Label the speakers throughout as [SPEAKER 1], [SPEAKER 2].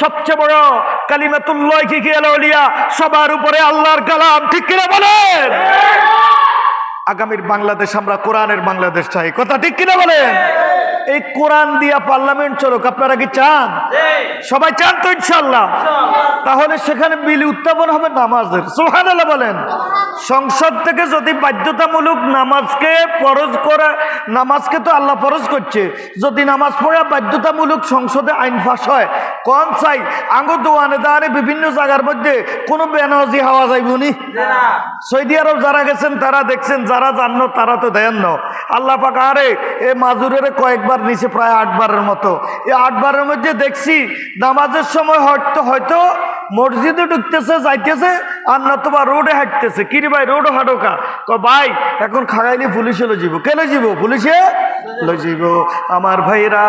[SPEAKER 1] সবচেয়ে বড় কালিমাতুল্লাহ কি কি আলিয়া সবার উপরে আল্লাহর কালাম ঠিক কিনা বলেন? আগামীর বাংলাদেশ আমরা কোরআনের বাংলাদেশ চাই। কথা ঠিক কিনা বলেন? এই কোরআন দিয়া পার্লামেন্ট চলুক আপনারা কি চান? সবাই চান তো ইনশাল্লাহ তাহলে সেখানে বিল উত্থাপন হবে নামাজের সুহানাল্লাহ বলেন। সংসদ থেকে যদি বাধ্যতামূলক নামাজকে ফরজ করা নামাজকে তো আল্লাহ ফরজ করছে। যদি নামাজ পড়া বাধ্যতামূলক সংসদে আইন ফাঁস হয় কন চাই? আঙ্গ দোয়ানে দাঁড়ে বিভিন্ন জায়গার মধ্যে কোনো বেনাজি হাওয়া যাইবনি সৌদি আরব যারা গেছেন তারা দেখছেন যারা জানো তারা তো দেন না। আল্লাহ পাক আরে এ মাজুরের কয়েকবার নিচে প্রায় আটবারের মতো। এই আটবারের মধ্যে দেখছি নামাজের সময় হয়তো হয়তো মসজিদে ঢুকতেছে, যাইতেছে, আর নতুবা রোডে হাঁটতেছে। কিরে ভাই রোডও হাঁটোকা? ক ভাই, এখন খাগাইলে পুলিশে লো যাব। কেন যাব? পুলিশে লো যাব। আমার ভাইরা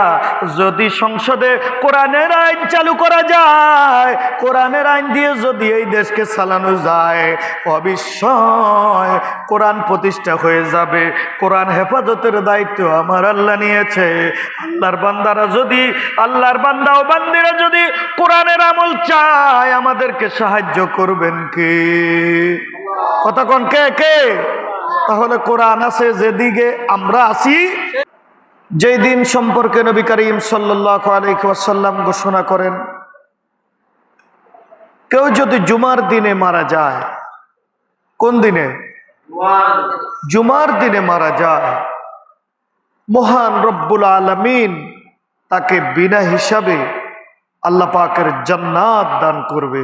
[SPEAKER 1] যদি সংসদে কোরআনের আইন চালু করা যায়, কোরআনের আইন দিয়ে যদি এই দেশকে চালানো যায়, অবিস্ময় কোরআন প্রতিষ্ঠা হয়ে যাবে। কোরআন হেফাজতের দায়িত্ব আমার আল্লাহ নিয়েছে। আল্লাহর বান্দারা যদি, আল্লাহর বান্দা ও বান্দিরা যদি কোরআনের আমল চায় আমাদেরকে সাহায্য করবেন কে? কোন কে কে? তাহলে কোরআন আছে যেদিকে আমরা আছি। যেই দিন সম্পর্কে নবী করিম আলাইসাল্লাম ঘোষণা করেন, কেউ যদি জুমার দিনে মারা যায়, কোন দিনে? জুমার দিনে মারা যায়। মহান রব্বুল আলমিন তাকে বিনা হিসাবে আল্লাহ পাকের জান্নাত দান করবে।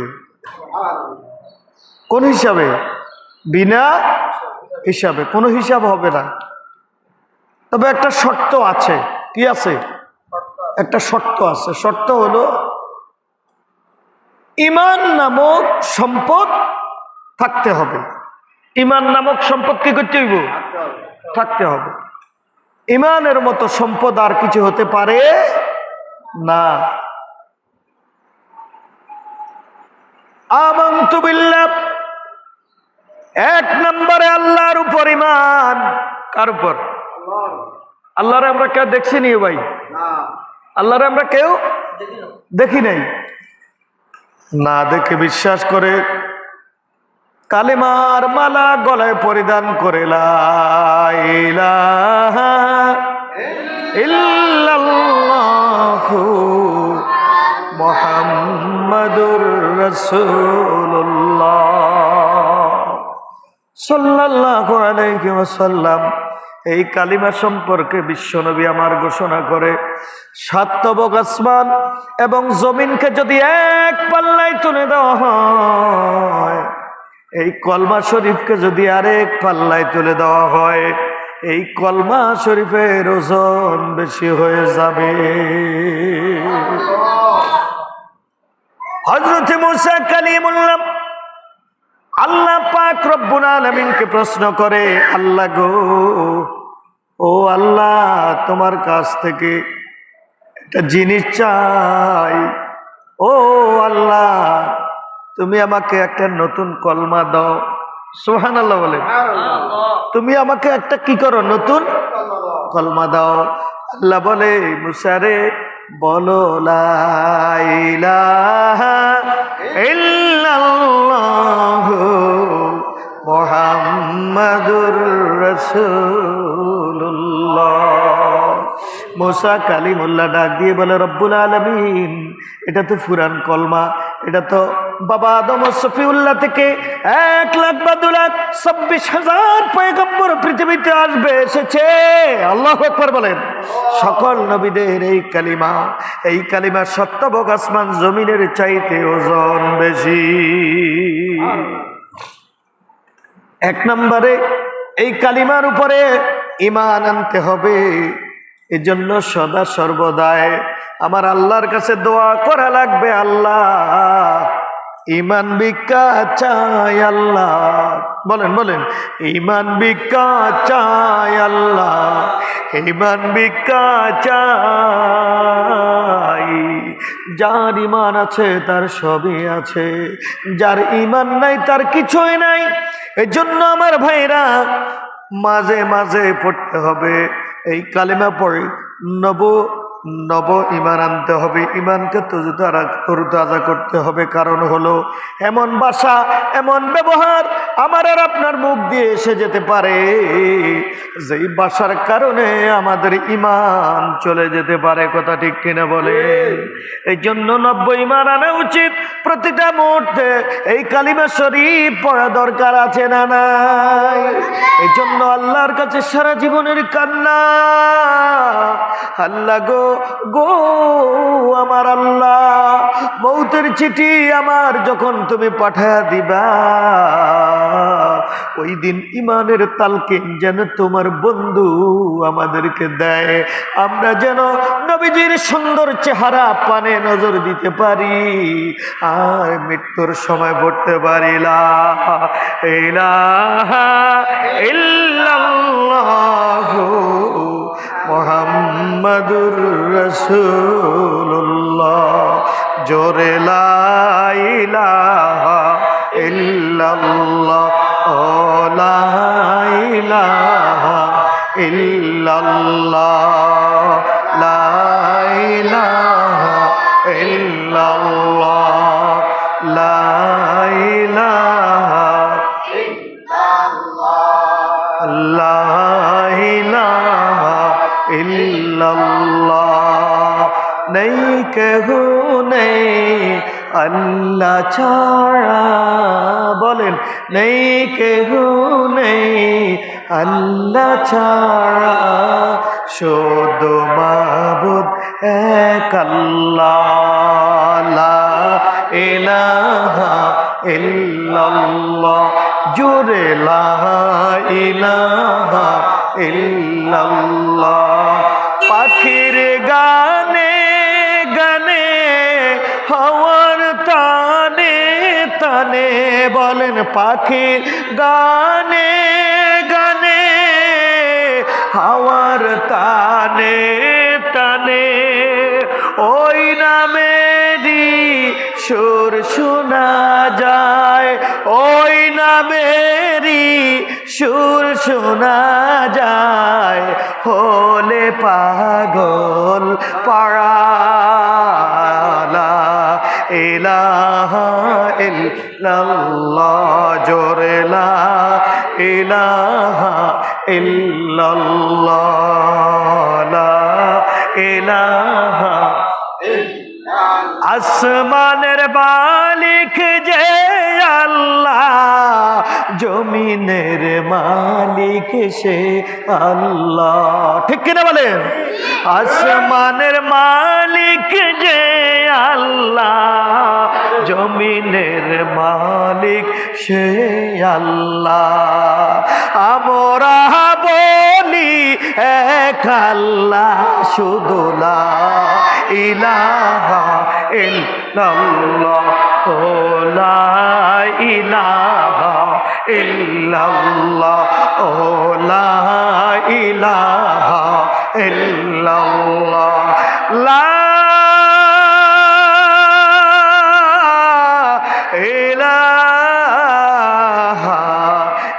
[SPEAKER 1] কোন হিসাবে? বিনা হিসাবে। কোনো হিসাব হবে না। তবে একটা শর্ত আছে। কি আছে? একটা শর্ত আছে। শর্ত হলো, ইমান নামক সম্পদ থাকতে হবে। ইমান নামক সম্পদ কি করতে হইব? থাকতে হবে। ইমানের মতো সম্পদ আর কিছু হতে পারে না। আমন্তু বিল্লাহ। এক নম্বরে আল্লাহর উপর ইমান কার উপর? আল্লাহরে আমরা কেউ দেখছি নি ভাই? আল্লাহরে আমরা কেউ দেখি নাই। না দেখে বিশ্বাস করে কালিমার মালা গলায় পরিধান করে মুহাম্মাদুর এই কালিমা সম্পর্কে বিশ্বনবী আমার ঘোষণা করে, সাত তবক আসমান এবং জমিনকে যদি এক পাল্লায় তুলে দেওয়া হয়, এই কলমা শরীফকে যদি আরেক পাল্লায় তুলে দেওয়া হয়, এই কলমা শরীফের ওজন বেশি হয়ে যাবে। হজরত মুসা কালিমুল্লাহ আল্লাহ পাক রব্বুল আলমিনকে প্রশ্ন করে আল্লাহ গো ও আল্লাহ তোমার কাছ থেকে একটা জিনিস চাই। ও আল্লাহ তুমি আমাকে একটা নতুন কলমা দাও। সোহান আল্লাহ বলে তুমি আমাকে একটা কি করো? নতুন কলমা দাও। আল্লাহ বলে মুসারে বলো মোহাম্মদুর রসুল্লাহ মোসা কালিমুল্লাহ ডাক দিয়ে বলে, রব্বুল আলমিন, এটা তো ফুরান কলমা, এটা তো বাবা আদম সফিউল্লাহ থেকে এক লাখ বা দু লাখ ছাব্বিশ হাজার পয়গম্বর পৃথিবীতে আসবে, এসেছে। আল্লাহ একবার বলেন। সকল নবীদের এই কালিমা এই কালিমা সত্যভোগ আসমান জমিনের চাইতে ওজন বেশি। এক নম্বরে, এই কালিমার উপরে ইমান আনতে হবে। এজন্য সদা সর্বদায় আমার আল্লাহর কাছে দোয়া করা লাগবে, আল্লাহ। ইমান চাই আল্লাহ। বলেন বলেন। ইমান বিকা চাই আল্লাহ। ইমান বিকা চাই যার ইমান আছে, তার সবই আছে। যার ইমান নাই, তার কিছুই নাই। এই জন্য আমার ভাইরা, মাঝে মাঝে পড়তে হবে। এই কালিমা পড়ে নব নব ইমান আনতে হবে ইমানকে তরুতারা তরুতাজা করতে হবে। কারণ হলো, এমন বাসা এমন ব্যবহার আমার আর আপনার মুখ দিয়ে এসে যেতে পারে, যেই বাসার কারণে আমাদের ইমান চলে যেতে পারে। কথা ঠিক কিনা বলে এই জন্য নব্য ইমান আনা উচিত প্রতিটা মুহূর্তে। এই কালিমা শরীফ পড়া দরকার আছে না নাই? এই জন্য আল্লাহর কাছে সারা জীবনের কান্না, আল্লাহ গো গো আমার আল্লাহ, মৌতের চিঠি আমার যখন তুমি পাঠায়া দিবা, ওই দিন ইমানের তালকিন যেন তোমার বন্ধু আমাদেরকে দেয়। আমরা যেন নবীজির সুন্দর চেহারা পানে নজর দিতে পারি, আর মৃত্যুর সময় পড়তে পারি। ইলাহা মোহাম্মদুর রসুল্লাহ জোরে লাইলাহা ইল্লাল্লাহ। ও লাইলাহা ইল্লাল্লাহ। ছাড়া বলেন নেই কেহ নেই আল্লাহ ছাড়া। শুধু মাবুদ এক আল্লাহ ইলাহা তানে বলেন পাখির গানে গানে, হাওয়ার তানে তানে ওই নামেরই সুর শোনা যায়, ওই নামেরই সুর শোনা যায়। হলে পাগল পাড়ালা ইলাহা ইল্লাল্লাহ জোরেলা ইলাহা ইল্লাল্লাহ, লা ইলাহা আসমানের মালিক যে আল্লাহ, জমিনের মালিক সে আল্লাহ। ঠিক কিনা বলেন? আসমানের মালিক আল্লাহ। জমিনের মালিক সে আল্লাহ। আমরা বলি এক আল্লাহ, শুধু লা ইলাহা ইল্লাল্লাহ। ও লা ইলাহা ইল্লাল্লাহ। ও লা ইলাহা ইল্লাল্লাহ। লা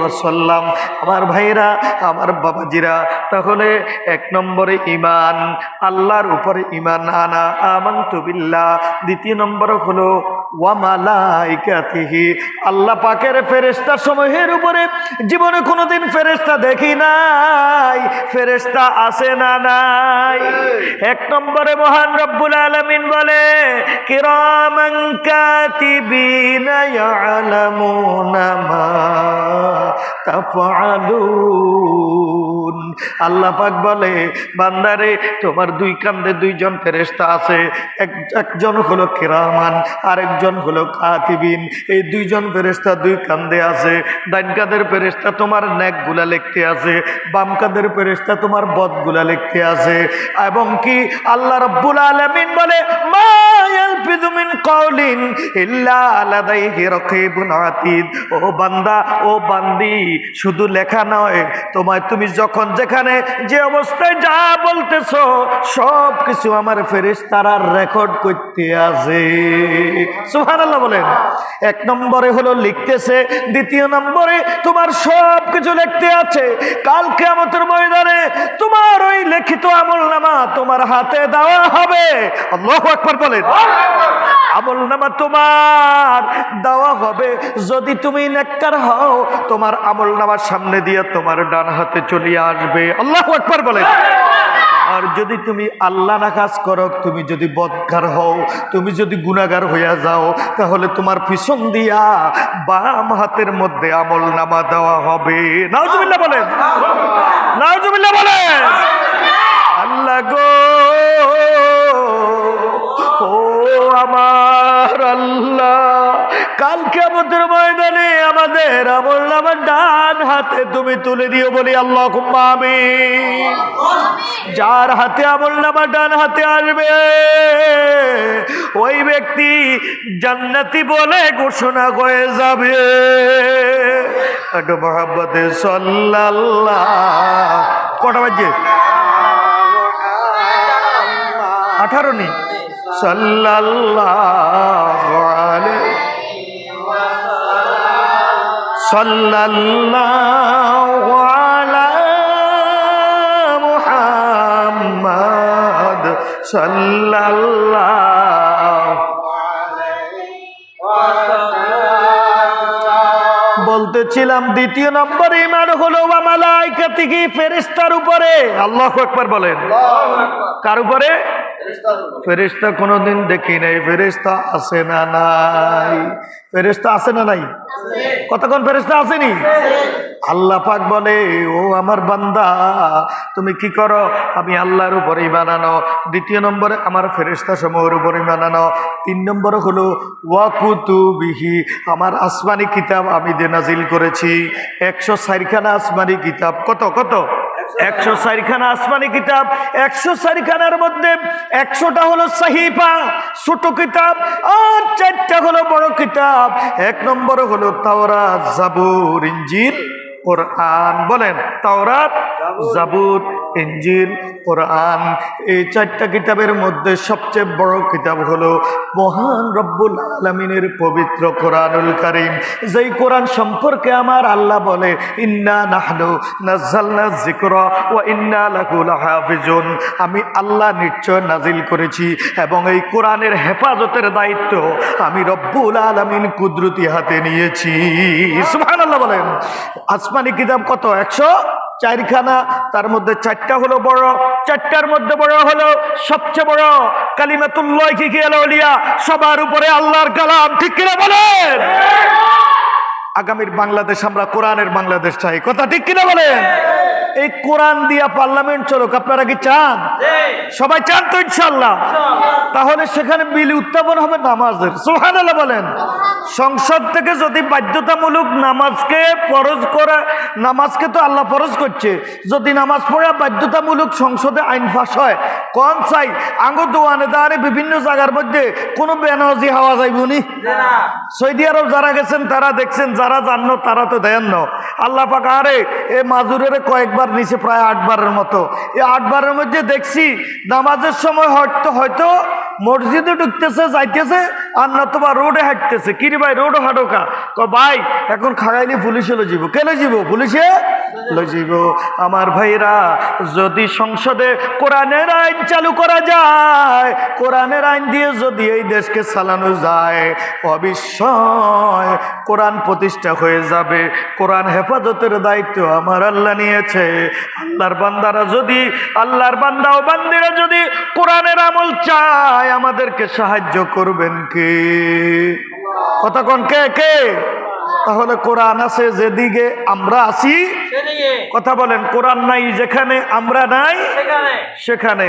[SPEAKER 1] ওয়াসাল্লাম। আমার ভাইরা, আমার বাবাজিরা, তাহলে এক নম্বরে ইমান আল্লাহর উপরে ইমান আনা, আমান্তু বিল্লাহ। দ্বিতীয় নম্বর হলো আল্লাহ পাকের ফেরেশতা সমূহের উপরে জীবনে কোনোদিন ফেরেশতা দেখি নাই, ফেরেশতা আসে না নাই। এক নম্বরে মহান রব্বুল আলামিন বলে, কিরামান কাতিবিনা ইয়ালামুনা মা তাফআলুন আল্লাহ পাক বলে, বান্দারে, তোমার দুই কান্দে দুইজন ফেরেশতা আছে। এক, একজন হলো কিরামান, আরেকজন হলো কাতিবিন। এই দুইজন ফেরেশতা দুই কান্দে আছে। ডাইন কাদের ফেরেশতা তোমার নেকগুলা লিখতে আছে। বাম কাদের ফেরেশতা তোমার বদগুলা লিখতে আছে। এবং কি আল্লাহ রব্বুল আলামিন বলে, মা ইয়ালফিযু মিন কাওলিন ইল্লা লাদাইহি রাকিবুন আতীদ। ও বান্দা, ও বান্দি, শুধু লেখা নয়, তোমায় তুমি যখন যেখানে যে অবস্থায় যা বলতেছো সব কিছু আমার ফেরেশতারা রেকর্ড করতে সুবহানাল্লাহ বলেন। এক নম্বরে হলো লিখতেছে, দ্বিতীয় নম্বরে তোমার সব কিছু লিখতে আছে। কাল কেয়ামতের ময়দানে লিখিত আমল নামা তোমার হাতে দেওয়া হবে। আল্লাহু আকবার বলেন। আমল নামা তোমার দেওয়া হবে। যদি তুমি নেককার হও, তোমার আমল নামার সামনে দিয়ে তোমার ডান হাতে চলে আসবে। আল্লাহু আকবার বলেন। আর যদি তুমি আল্লাহ না কাজ করো, তুমি যদি বদকার হও, তুমি যদি গুণাগার হইয়া যাও, তাহলে তোমার পিছন দিয়া বাম হাতের মধ্যে আমল নামা দেওয়া হবে। নাউজুবিল্লাহ বলেন। নাউজুবিল্লাহ কালকে আমাদের ময়দানে আমাদের আমল নামার ডান হাতে তুমি তুলে দিও বলি আল্লাহ আমি যার হাতে আমল নামা ডান হাতে আসবে, ওই ব্যক্তি জান্নাতি বলে ঘোষণা করে যাবে। মহাব্বতে সাল্লাল্লাহ। কটা বাজে? আঠারো নি। সাল্লাল্লাহু সাল্লাল্লাহু বলতেছিলাম দ্বিতীয় নম্বর ইমান হলো মালাইকা থেকে ফেরেস্তার উপরে। আল্লাহ একবার বলেন। কার উপরে? ফেরেস্তা কোনোদিন দেখি নাই ফেরেস্তা আছে না নাই। ফেরেস্তা আছে না নাই? কতক্ষণ ফেরেস্তা আসেনি? আল্লাহ পাক বলে ও আমার বান্দা তুমি কি করো? আমি আল্লাহর উপরেই বানানো। দ্বিতীয় নম্বরে আমার ফেরেস্তা সমূহের উপরেই বানানো। তিন নম্বর হলো ওয়াকুতু বিহি আমার আসমানি কিতাব আমি দে নাজিল করেছি। একশো চারিখানা আসমানি কিতাব। কত? কত? একশো চারিখানা আসমানি কিতাব, একশো চারিখানার মধ্যে একশোটা হলো সাহিফা, ছোট কিতাব আর চারটা হলো বড় কিতাব। এক নম্বর হলো তাওরাত, জাবুর ওর কোরআন বলেন। তাওরাত, জাবুর ইঞ্জিল কোরআন। এই চারটা কিতাবের মধ্যে সবচেয়ে বড় কিতাব হলো মহান রব্বুল আলমিনের পবিত্র কোরআনুল করিম। যেই কোরআন সম্পর্কে আমার আল্লাহ বলে, ইন্না নাহনু নাজ্জালনা জিকর ও ইন্না লাহু লাহাফিজুন। আমি আল্লাহ নিশ্চয় নাজিল করেছি এবং এই কোরআনের হেফাজতের দায়িত্ব আমি রব্বুল আলমিন কুদরতি হাতে নিয়েছি। সুবহানাল্লাহ বলেন। আসমানি কিতাব কত? একশো? চারখানা তার মধ্যে চারটা হলো বড় চারটার মধ্যে বড় হলো সবচেয়ে বড় কালিমাতুল্লাহ কি কি আলিয়া সবার উপরে আল্লাহর কালাম ঠিক কিনা বলেন? আগামীর বাংলাদেশ আমরা কোরআনের বাংলাদেশ চাই কথা ঠিক কিনা বলেন? এই কোরআন দিয়া পার্লামেন্ট চলুক আপনারা কি চান? সবাই চান তো ইনশাল্লাহ তাহলে সেখানে বিল উত্থাপন হবে নামাজের সোহানাল্লাহ বলেন। সংসদ থেকে যদি বাধ্যতামূলক নামাজকে ফরজ করা নামাজকে তো আল্লাহ ফরজ করছে। যদি নামাজ পড়া বাধ্যতামূলক সংসদে আইন ফাঁস হয় কন চাই? আঙ্গ দোয়ানে দাঁড়ে বিভিন্ন জায়গার মধ্যে কোনো বেনাজি হাওয়া যাইব নি? সৌদি আরব যারা গেছেন তারা দেখছেন যারা জানো তারা তো দেন না। আল্লাহ পাক আরে এ মাজুরের কয়েকবার নিচে প্রায় আটবারের মতো। এই আটবারের মধ্যে দেখছি নামাজের সময় হয়তো হয়তো মসজিদে ঢুকতেছে, যাইতেছে, আর নতুবা রোডে হাঁটতেছে। কিরে ভাই রোডও হাঁটোকা? ক ভাই, এখন খাগাইলে পুলিশে লো যাব কেন যাব পুলিশে লো যাব আমার ভাইরা যদি সংসদে কোরআনের আইন চালু করা যায়, কোরআনের আইন দিয়ে যদি এই দেশকে চালানো যায়, অবিস্ময় কোরআন প্রতিষ্ঠা হয়ে যাবে। কোরআন হেফাজতের দায়িত্ব আমার আল্লাহ নিয়েছে। আল্লাহর বান্দারা যদি, আল্লাহর বান্দা ও বান্দিরা যদি কোরআনের আমল চায় আমাদেরকে সাহায্য করবেন কে? কতক্ষণ কে কে? তাহলে কোরআন আছে যেদিকে আমরা আছি। কথা বলেন কোরআন নাই যেখানে আমরা নাই
[SPEAKER 2] সেখানে।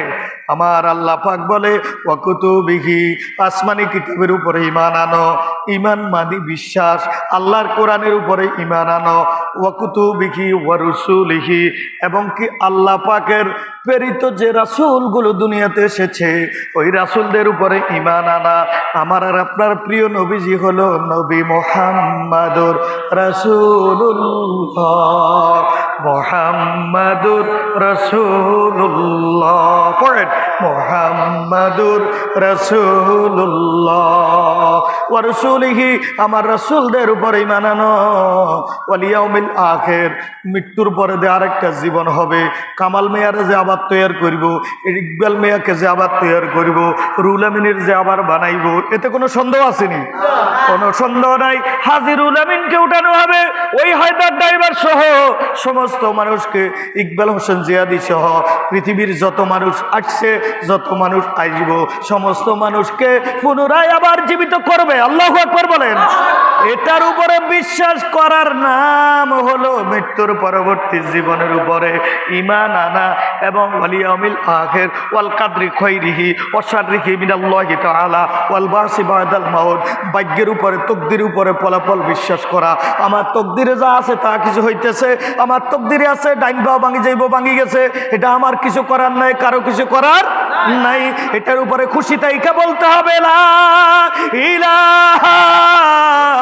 [SPEAKER 1] আমার আল্লাহ পাক বলে ওয়াকুতুবিহি আসমানি কিতাবের উপরে ইমান আনো। ইমান মানি বিশ্বাস আল্লাহর কোরআনের উপরে ইমান আনো। ওয়াকুতুবিহি ওয়ারুসুলিহি এবং কি আল্লাহ পাকের প্রেরিত যে রাসূলগুলো দুনিয়াতে এসেছে ওই রাসুলদের উপরে ইমান আনা। আমার আর আপনার প্রিয় নবীজি হলো নবী মোহাম্মদুর মোহাম্মদুর রসুল্লাহ পড়েন, মোহাম্মদুর রসুল্লাহ ও রসুলিহি, আমার রসুলদের উপরে মানানো ওয়ালিয়াউমিল আখের, মৃত্যুর পরে যে আরেকটা জীবন হবে, কামাল মেয়ারে যে আবার তৈরি করব, ইকবাল মেয়াকে যে আবার তৈরি করব রুল আমিনের যে আবার বানাইব, এতে কোনো সন্দেহ আসেনি? কোনো সন্দেহ নাই। হাজিরুল আমিনকে উঠানো হবে, ওই হায়দার ড্রাইভার সহ সমস্ত মানুষকে ইকবাল হোসেন জিয়াদি সহ পৃথিবীর যত মানুষ আসছে, যত মানুষ আসব, সমস্ত মানুষকে পুনরায় আবার জীবিত করবে। আল্লাহ বলেন। এটার উপরে বিশ্বাস করার নাম হলো মৃত্যুর পরবর্তী জীবনের উপরে ইমান আনা এবং ওয়ালিয়ামিল আখের, ওয়াল কাদরি খৈরিহি অসারিহি মিনাল্লাহি তাআলা, ওয়াল বাসি বাদাল মাউত, ভাগ্যের উপরে তকদির উপরে ফলাফল বিশ্বাস করা। আমার তকদিরে যা আছে তা কিছু হইতেছে, আমার তকদিরে আছে, ডাইন পাও ভাঙি যাইব, ভাঙি গেছে, এটা আমার কিছু করার নাই, কারও কিছু করার নাই। এটার উপরে খুশি তাইকা বলতে হবে, লা ইলাহা